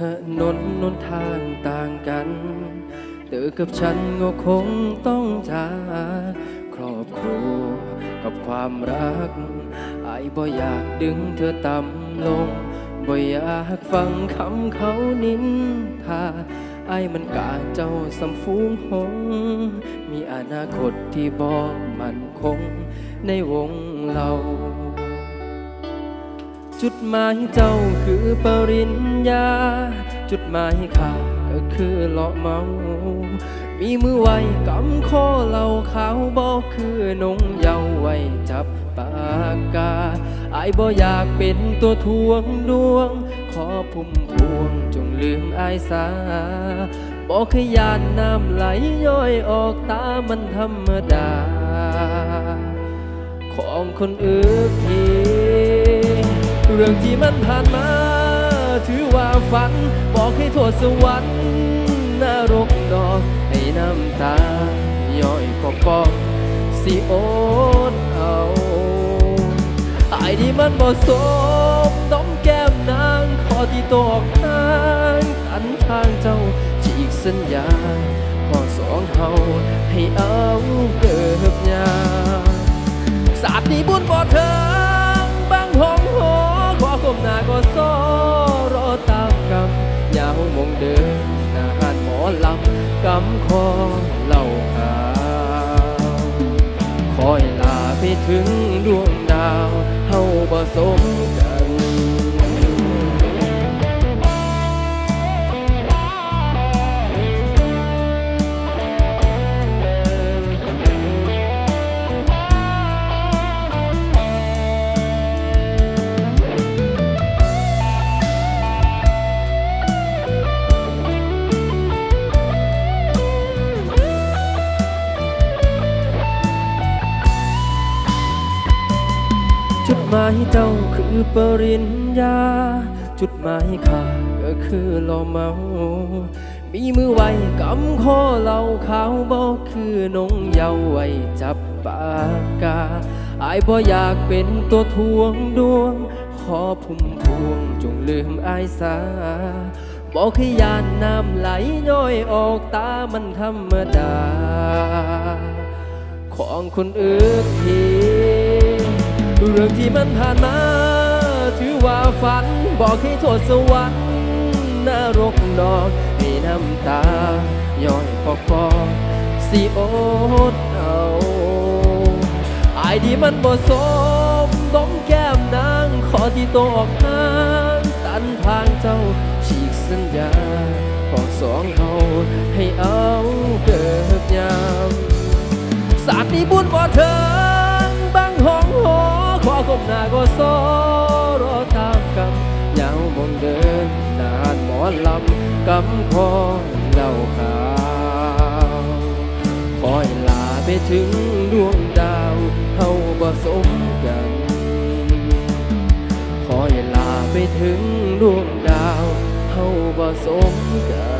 ถนนนนทางต่างกัน เธอกับฉันก็คงต้องจากครอบครัวกับความรักไอ้บ่อยากดึงเธอต่ำลง บ่อยากฟังคำเขานินทาไอ้มันกาเจ้าสำฟูงหง มีอนาคตที่บ่มันคงในวงเรา จุดหมายเจ้าคือปริญญา จุดหมายข้าก็คือเลาะเมา มีมือไว้กำคอเหล่าขาวบอกคือนงเยาว์ไว้จับปากกาอายบ่อยากเป็นตัวทวงดวง ขอพุ่มพวงจงลืมอายสาบอกขยานน้ำไหลย้อยออกตามันธรรมดา ของคนอื่นที เรื่องที่มันผ่านมา ถือว่าฝัน บอกให้โทษสวรรค์นรกดอกให้น้ำตาย่อยปอกปอกสิโอดเอาไอ้ที่มันบ่สมต้องแก้มนางขอที่ตอกทางตันทางเจ้าฉีกสัญญาขอสองเฮาให้เอาเกิบ กำคอเหล่าขาวคอยลาไปถึงดวงดาวเฮาบ่สมกัน จุดหมายเจ้าคือปริญญา จุดหมายข้าก็คือลอเมา มีมือไว้กำคอเหล่าขาวบอกคือนงเยาว์ไว้จับปากกาอายบ่อยากเป็นตัวทวงดวง ขอพุ่มพวงจงลืมอายสาบอกให้ยานน้ำไหลย้อยออกตามันธรรมดา ของคนอื่นที เรื่องที่มันผ่านมา ถือว่าฝันบอกให้โทษสวรรค์นรกดอกให้น้ำตาย้อยปอกปอสิโอดเอาอายที่มันบ่สมต้องแก้มนางขอที่โตออกทางตันทางเจ้าฉีกสัญญาบอกสองเฮาให้เอาเกิดยามสาดนี้บุญบ่เถิง กำคอเหล่าขาวคอยลาไปถึงดวงดาวเฮาบ่สมกันคอยลาไปถึงดวงดาวเฮาบ่สมกัน